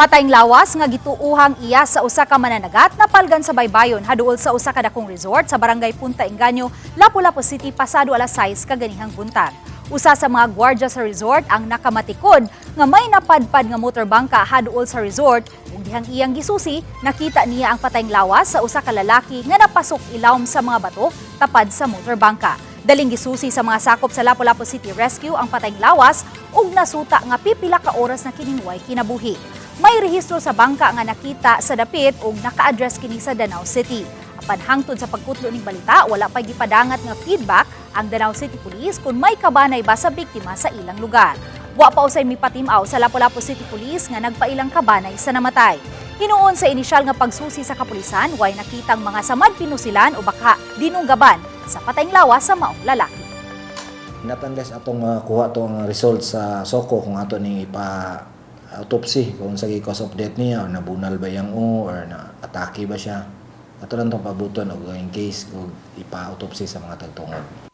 Patayng lawas nga gituuhang iya sa usa ka mananagat na palgan sa baybayon haduol sa usa ka dakong resort sa barangay Punta Engaño, Lapu-Lapu City pasado alas 6 kaganihang buntag. Usa sa mga gwardya sa resort ang nakamatikod nga may napadpad nga motorbangka haduol sa resort ug dihang iyang gisusi nakita niya ang patayng lawas sa usa ka lalaki nga napasok ilawom sa mga bato tapad sa motorbangka. Daling gisusi sa mga sakop sa Lapu-Lapu City Rescue ang patayng lawas ug nasuta nga pipila ka oras na kininway kinabuhi. May rehistro sa bangka nga nakita sa dapit ug naka-address kini sa Danau City. Apan hangtod sa pagkutlo ning balita, wala pa gipadangat nga feedback ang Danau City Police kung may kabanay ba sa biktima sa ilang lugar. Wa pa usay mipatimaw sa Lapu-Lapu City Police nga nagpailang kabanay sa namatay. Hinuon sa inisyal nga pagsusi sa kapulisan, way nakitang mga samad pinusilan o baka dinunggaban sa patayng lawas sa maong lalaki. Not unless atong uh, kuha tong result sa SOCO kung ato ning ipa autopsy kung sa cause of death niya or nabunal ba yang o or na atake ba siya. Ato lang tong pabuton og in case og ipa autopsy sa mga tagtungod.